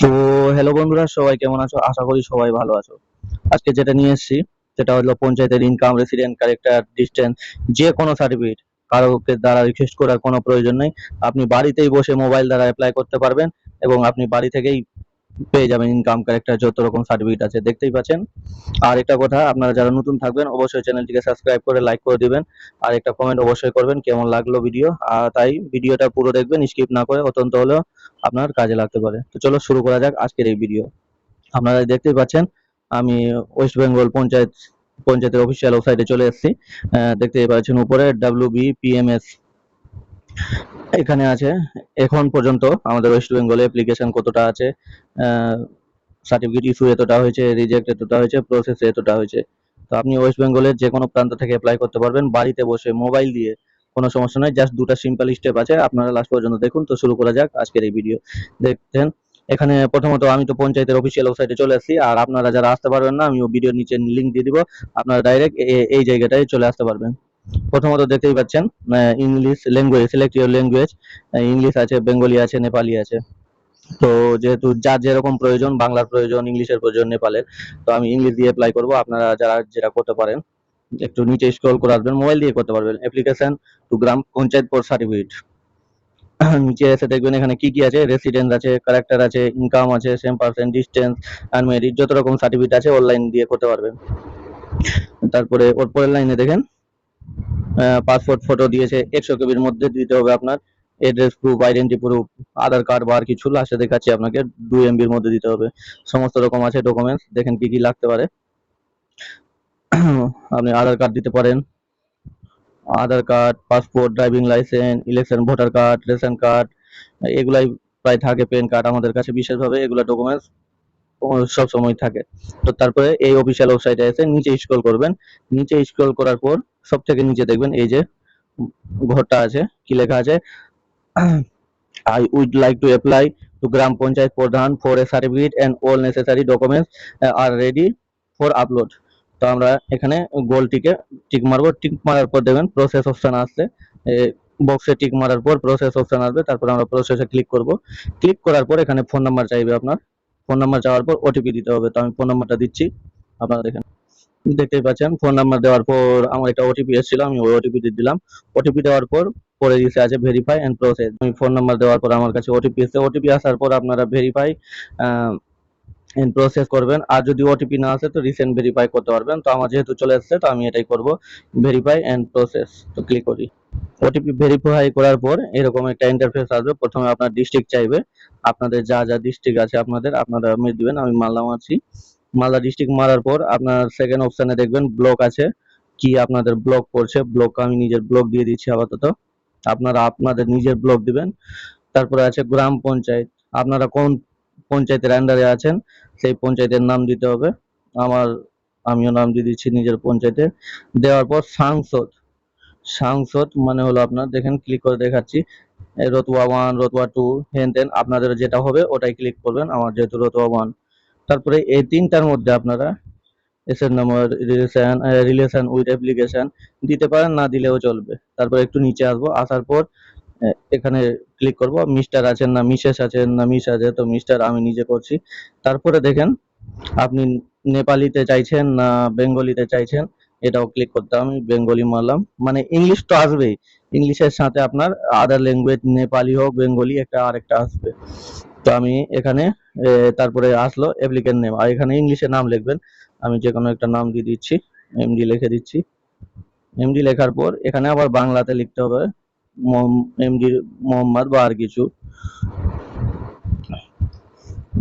তো হ্যালো বন্ধুরা, সবাই কেমন আছো? আশা করি সবাই ভালো আছো। আজকে যেটা নিয়ে এসেছি, সেটা হলো পঞ্চায়েতের ইনকাম রেসিডেন্ট কারেক্টার ডিস্টেন্স যে কোনো সার্টিফিকেট কারোকে দ্বারা রিকোয়েস্ট করার কোনো প্রয়োজন নেই। আপনি বাড়িতেই বসে মোবাইল দ্বারা অ্যাপ্লাই করতে পারবেন এবং আপনি বাড়ি থেকেই পেয়ে যাবেন ইনকাম ক্যারেক্টার যত রকম সার্টিফিকেট আছে, দেখতেই পাচ্ছেন? আর একটা কথা, আপনারা যারা নতুন থাকবেন, অবশ্যই চ্যানেলটিকে সাবস্ক্রাইব করে লাইক করে দিবেন। আর একটা কমেন্ট অবশ্যই করবেন, কেমন লাগল ভিডিও আর তাই ভিডিওটা পুরো দেখবেন স্কিপ না করে অত্যন্ত হলেও আপনার কাজে লাগতে পারে। তো চলো শুরু করা যাক আজকের এই ভিডিও আপনারা দেখতেই পাচ্ছেন, আমি ওয়েস্ট বেঙ্গল পঞ্চায়েত, পঞ্চায়েতের অফিসিয়াল ওয়েবসাইটে চলে এসেছি। দেখতেই পাচ্ছেন উপরে ডাব্লিউ বি পিএমএস এখানে আছে। এখন পর্যন্ত আমাদের ওয়েস্ট বেঙ্গলে অ্যাপ্লিকেশন কতটা আছে সার্টিফিকেট ইস্যু এতটা হয়েছে রিজেক্ট এতটা হয়েছে প্রসেস এতটা হয়েছে। তো আপনি ওয়েস্ট বেঙ্গলের যে কোনো প্রান্ত থেকে অ্যাপ্লাই করতে পারবেন, বাড়িতে বসে মোবাইল দিয়ে কোনো সমস্যা নয় জাস্ট দুটো সিম্পল স্টেপ আছে, আপনারা লাস্ট পর্যন্ত দেখুন। তো শুরু করা যাক আজকের এই ভিডিও দেখছেন এখানে প্রথমত আমি তো পঞ্চায়েতের অফিসিয়াল ওয়েবসাইটে চলে আসছি, আর আপনারা যারা আসতে পারবেন না আমি ভিডিওর নিচে লিংক দিয়ে দিব, আপনারা ডাইরেক্ট এই জায়গাটায় চলে আসতে পারবেন। প্রথমত দেখতেই পাচ্ছেন English language select your language English আছে বেঙ্গলি আছে নেপালি আছে। তো যেহেতু যার যেরকম প্রয়োজন, বাংলার প্রয়োজন ইংলিশের প্রয়োজন নেপালের তো আমি ইংলিশ দিয়ে অ্যাপ্লাই করব। আপনারা যারা যেটা করতে পারেন, একটু নিচে স্ক্রল করে আসবেন মোবাইল দিয়ে করতে পারবেন। অ্যাপ্লিকেশন টু গ্রাম পঞ্চায়েত পর সার্টিফিকেট নিচে এসে দেখবেন এখানে কি কি আছে রেসিডেন্স আছে ক্যারেক্টার আছে ইনকাম আছে সেম পার্সেন্ট ডিস্টেন্স আর মেরিট যত রকম সার্টিফিকেট আছে অনলাইন দিয়ে করতে পারবেন। তারপরে ওর পরের লাইনে দেখেন পাসপোর্ট ফটো দিয়েছে, একশো কেবির মধ্যে দিতে হবে আপনার address proof identity proof Aadhaar card বা আর কিছু লাস্টে দেখাচ্ছি আপনাকে দুই এমবির মধ্যে দিতে হবে। সমস্ত রকম আছে ডকুমেন্টস দেখেন কি কি লাগতে পারে। আপনি আধার কার্ড দিতে পারেন। Aadhaar card passport driving licence election voter card ration card এগুলাই প্রায় থাকে প্যান কার্ড আমাদের কাছে বিশেষভাবে, এগুলো ডকুমেন্টস সব সময় থাকে। তো তারপরে এই অফিসিয়াল ওয়েবসাইটে এসে নিচে স্ক্রল করবেন। নিচে স্ক্রল করার পর সব থেকে নিচে দেখবেন এই যে ঘরটা আছে, কি লেখা আছে? I would like to apply to gram panchayat pradhan for a certificate and all necessary documents are ready for upload তো আমরা এখানে গোলটিকে টিক মারবো। টিক মারার পর দেখবেন প্রসেস অপশন আসছে। বক্সে টিক মারার পর প্রসেস অপশন আসবে। তারপর আমরা প্রসেসে ক্লিক করব। ক্লিক করার পর এখানে ফোন নাম্বার চাইবে আপনার। ফোন নাম্বার চাওয়ার পর ওটিপি দিতে হবে। তো আমি ফোন নাম্বারটা দিচ্ছি। আপনারা দেখেন, দেখতেই পাচ্ছেন, ফোন নাম্বার দেওয়ার পর আমার একটা ওটিপি এসেছিল, আমি ওই ওটিপি দিলাম। ওটিপি দেওয়ার পর পরে দিতে আছে ভেরিফাই এন্ড প্রসেস আমি ফোন নাম্বার দেওয়ার পর আমার কাছে ওটিপি এসেছে। ওটিপি আসার পর আপনারা ভেরিফাই এন্ড প্রসেস করবেন। আর যদি ওটিপি না আসে, তো রিসেন্ট ভেরিফাই করতে পারবেন। তো আমার যেহেতু চলে এসেছে, তো আমি এটাই করব। ভেরিফাই এন্ড প্রসেস তো ক্লিক করি। ওটিপি ভেরিফাই করার পর এরকম একটা ইন্টারফেস আসবে। প্রথমে আপনার ডিস্ট্রিক্ট চাইবে। আপনাদের যা যা ডিস্ট্রিক্ট আছে আপনাদের, আপনারা মেয়ে দিবেন। আমি মালদা মারছি মালদা ডিস্ট্রিক্ট মারার পর আপনার সেকেন্ড অপশনে দেখবেন ব্লক আছে। কি আপনাদের ব্লক পড়ছে? ব্লক আমি নিজের ব্লক দিয়ে দিচ্ছি আপাতত। আপনারা আপনাদের নিজের ব্লক দিবেন। তারপরে আছে গ্রাম পঞ্চায়েত। আপনারা কোন পঞ্চায়েতের আন্ডারে আছেন, সেই পঞ্চায়েতের নাম দিতে হবে। আমার, আমিও নাম দিয়ে দিচ্ছি নিজের পঞ্চায়েতে দেওয়ার পর সাংসদ। সাংসদ মানে হলো আপনার, দেখেন ক্লিক করে দেখাচ্ছি। রতুয়া ওয়ান রতুয়া টু হেন তেন আপনাদের যেটা হবে ওটাই ক্লিক করবেন, আমার যেহেতু রতুয়া ওয়ান তারপরে এই তিনটার মধ্যে আপনারা এসের number relation relation with application দিতে পারেন, না দিলেও চলবে। তারপরে একটু নিচে আসব, আসার পর এখানে ক্লিক করব মিস্টার আছেন না মিসেস আছেন না মিস আছে, তো মিস্টার আমি নিজে করছি। তারপরে দেখেন, আপনি নেপালিতে চাইছেন না বেঙ্গলিতে চাইছেন এটাও ক্লিক করতে হবে। আমি বেঙ্গলি মারলাম। মানে ইংলিশ তো আসবেই। ইংলিশের সাথে আপনার আদার ল্যাঙ্গুয়েজ নেপালি হোক বেঙ্গলি একটা আরেকটা আসবে। তো আমি এখানে তারপরে আসলো অ্যাপ্লিকেন্ট নেম আর এখানে ইংলিশে নাম লিখবেন। আমি যে কোনো একটা নাম দিয়ে দিচ্ছি এমডি লিখে দিচ্ছি। এমডি লেখার পর এখানে আবার বাংলাতে লিখতে হবে এমডি মোহাম্মদ বা আর কিছু।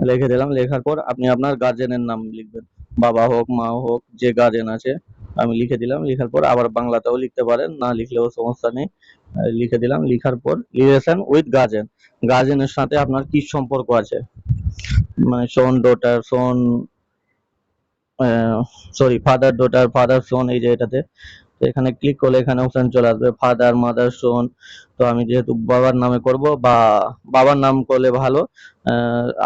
লিখে দিলাম। লেখার পর আপনি আপনার গার্জেনের নাম লিখবেন। বাবা হোক, মা হোক, যে গার্জেন আছে। আমি লিখে দিলাম, লেখার পর আবার বাংলাতেও লিখতে পারেন, না লিখলেও সমস্যা নেই। লিখে দিলাম, লিখার পর রিলেশন উইথ গার্জেন গার্জেনের সাথে আপনার কি সম্পর্ক আছে? মানে son daughter son sorry father daughter father son এই যে এটাতে। তো এখানে ক্লিক করলে এখানে অপশন চলে আসবে ফাদার মাদার সন তো আমি যেহেতু বাবার নামে করব, বা বাবার নাম করলে ভালো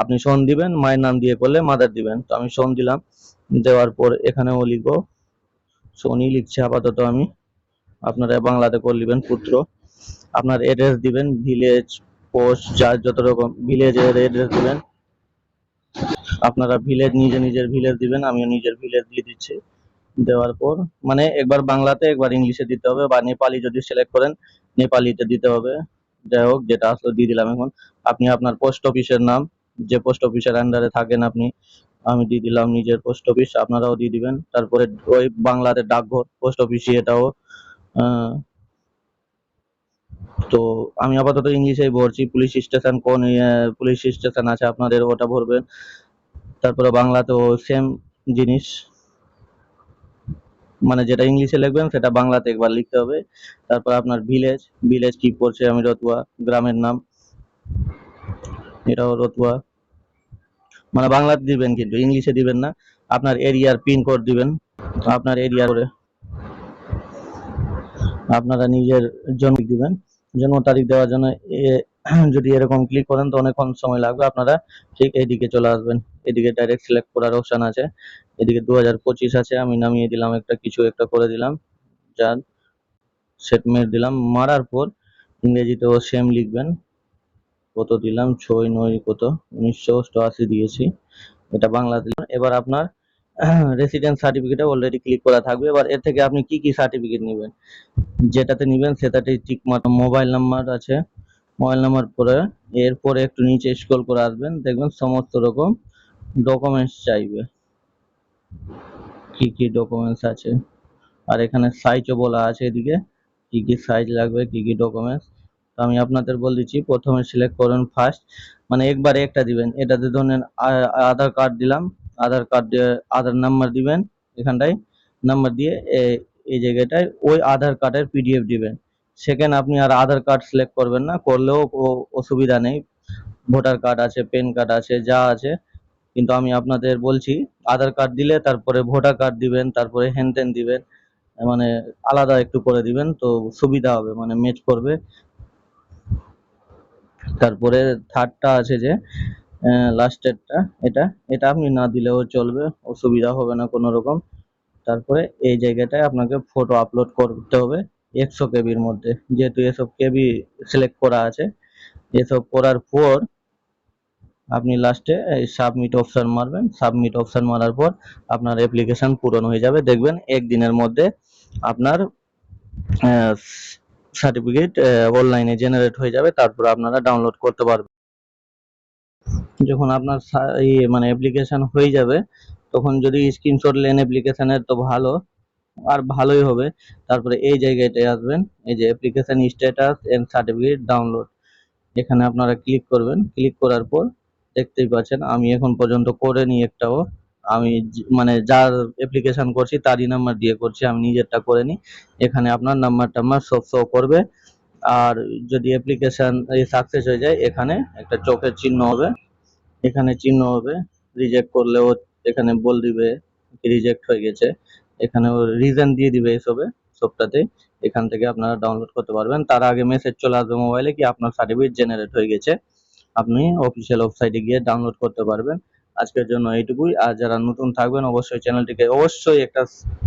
আপনি সন দিবেন, মায়ের নাম দিয়ে করলে মাদার দিবেন। তো আমি সন দিলাম, দেওয়ার পর এখানেও লিখব সনই লিখছি আপাতত আমি আপনারা বাংলাতে করে লিবেন পুত্র। আপনার এড্রেস দিবেন ভিলেজ পোস্ট যার যত রকম ভিলেজের এড্রেস দিবেন। আপনারা ভিলেজ নিজে নিজের ভিলেজ দিবেন, আমিও নিজের ভিলেজ দিয়ে দিচ্ছি। দেওয়ার পর মানে একবার বাংলাতে, একবার ইংলিশে দিতে হবে, বা নেপালি যদি সিলেক্ট করেন, নেপালিতে দিতে হবে। যাই হোক, যেটা আসলে দিয়ে দিলাম এখন। আপনি আপনার পোস্ট অফিসের নাম, যে পোস্ট অফিসের আন্ডারে থাকেন আপনি আমি দিয়ে দিলাম নিজের পোস্ট অফিস আপনারাও দিয়ে দিবেন। তারপরে ওই বাংলাতে ডাকঘর পোস্ট অফিস এটাও তো আমি আপাতত ইংলিশেই ভরছি পুলিশ স্টেশন কোন পুলিশ স্টেশন আছে আপনাদের, ওটা ভরবেন। তারপরে বাংলাতেও সেম জিনিস। মানে যেটা ইংলিশে লিখবেন, সেটা বাংলাতে একবার লিখতে হবে। তারপর আপনার ভিলেজ ভিলেজ কি পড়ছে, আমি রতুয়া, গ্রামের নাম। এটাও রতুয়া। মানে বাংলাতে দিবেন কিন্তু, ইংলিশে দিবেন না। আপনার এরিয়ার পিন কোড দিবেন, আপনার এরিয়া করে আপনারা নিজের জন্ম দিবেন। জন্ম তারিখ দেওয়ার জন্য যদি এরকম ক্লিক করেন, তো অনেকক্ষণ সময় লাগবে। আপনারা ঠিক এইদিকে চলে আসবেন। এদিকে ডাইরেক্ট সিলেক্ট করার অপশন আছে। এদিকে দু হাজার পঁচিশ আছে। আমি নামিয়ে দিলাম একটা, কিছু একটা করে দিলাম। যার সেট মেরে দিলাম। মারার পর ইংরেজিতেও সেম লিখবেন। কত দিলাম? ছয়, নয়, কত? উনিশশো অষ্টআশি দিয়েছি। এটা বাংলা দিলাম এবার আপনার রেসিডেন্স সার্টিফিকেটে অলরেডি ক্লিক করা থাকবে। এবার এর থেকে আপনি কি কি সার্টিফিকেট নেবেন? যেটাতে নেবেন সেটাতে মার্ক মোবাইল নাম্বার আছে। মোবাইল নাম্বার পরে এরপরে একটু নিচে স্ক্রল করে আসবেন। দেখবেন সমস্ত রকম ডকুমেন্টস চাইবে। কি কি ডকুমেন্টস আছে? আর এখানে সাইজও বলা আছে এদিকে। কি কি সাইজ লাগবে? কি কি ডকুমেন্টস তো আমি আপনাদের বল দিচ্ছি, প্রথমে সিলেক্ট করুন ফার্স্ট মানে একবারে একটা দিবেন। এটাতে ধরেন আধার কার্ড দিলাম, আধার কার্ড আধার নাম্বার দিবেন এখানটায় নাম্বার দিয়ে এই জায়গাটায়, ওই আধার কার্ডের পিডিএফ দিবেন। সেকেন্ড আপনি আর আধার কার্ড সিলেক্ট করবেন না, করলেও অসুবিধা নেই। ভোটার কার্ড আছে পেন কার্ড আছে, যা আছে। কিন্তু আমি আপনাদের বলছি, আধার কার্ড দিলে তারপরে ভোটার কার্ড দিবেন, তারপরে হেন তেন দিবেন মানে আলাদা একটু করে দিবেন, তো সুবিধা হবে মানে ম্যাচ করবে। তারপরে থার্ডটা আছে যে লাস্টেরটা এটা এটা আপনি না দিলেও চলবে, অসুবিধা হবে না কোনো রকম তারপরে এই জায়গাটায় আপনাকে ফটো আপলোড করতে হবে একশো কেবির মধ্যে। যেহেতু এসব কেবি সিলেক্ট করা আছে, এসব করার পর আপনি লাস্টে এই সাবমিট অপশান মারবেন। সাবমিট অপশান মারার পর আপনার অ্যাপ্লিকেশন পূরণ হয়ে যাবে। দেখবেন একদিনের মধ্যে আপনার সার্টিফিকেট অনলাইনে জেনারেট হয়ে যাবে, তারপর আপনারা ডাউনলোড করতে পারবেন। যখন আপনার মানে অ্যাপ্লিকেশন হয়ে যাবে, তখন যদি স্ক্রিনশট নেন অ্যাপ্লিকেশনের তো ভালো, আর ভালোই হবে। তারপরে এই জায়গাটায় আসবেন, এই যে application status and certificate download এখানে আপনারা ক্লিক করবেন। ক্লিক করার পর দেখতেই পাচ্ছেন, আমি এখন পর্যন্ত করিনি একটাও। আমি মানে যার অ্যাপ্লিকেশন করছি তারই নাম্বার দিয়ে করছি, আমি নিজেরটা করে করিনি এখানে আপনার নাম্বার টাম্বার সব শো করবে। আর যদি অ্যাপ্লিকেশন সাকসেস হয়ে যায়, এখানে একটা চোখের চিহ্ন হবে। এখানে চিহ্ন হবে রিজেক্ট করলেও এখানে বল দিবে রিজেক্ট হয়ে গেছে। এখানে রিজন দিয়ে দিবে এসবে, সবটাতে। এখান থেকে আপনারা ডাউনলোড করতে পারবেন। তার আগে মেসেজ চলে আসবে মোবাইলে কি আপনার সার্টিফিকেট জেনারেট হয়ে গেছে। আপনি অফিসিয়াল ওয়েবসাইটে গিয়ে ডাউনলোড করতে পারবেন। আজকের জন্য এইটুকুই। আর যারা নতুন থাকবেন, অবশ্যই চ্যানেলটিকে অবশ্যই একটা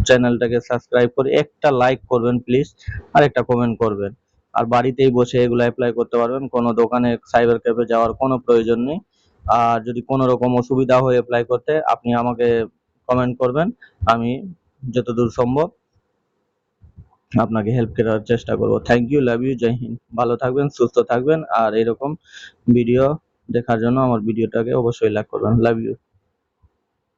চ্যানেলটাকে সাবস্ক্রাইব করে একটা লাইক করবেন প্লিজ আর একটা কমেন্ট করবেন। আর বাড়িতেই বসে এগুলো অ্যাপ্লাই করতে পারবেন। কোনো দোকানে সাইবার ক্যাফে যাওয়ার কোনো প্রয়োজন নেই। আর যদি কোনো রকম অসুবিধা হয় অ্যাপ্লাই করতে, আপনি আমাকে কমেন্ট করবেন। আমি যতদূর সম্ভব আপনাকে হেল্প করার চেষ্টা করব। থ্যাংক ইউ লাভ ইউ জয় হিন্দ। ভালো থাকবেন, সুস্থ থাকবেন। আর এরকম ভিডিও দেখার জন্য আমার ভিডিওটাকে অবশ্যই লাইক করবেন। Love you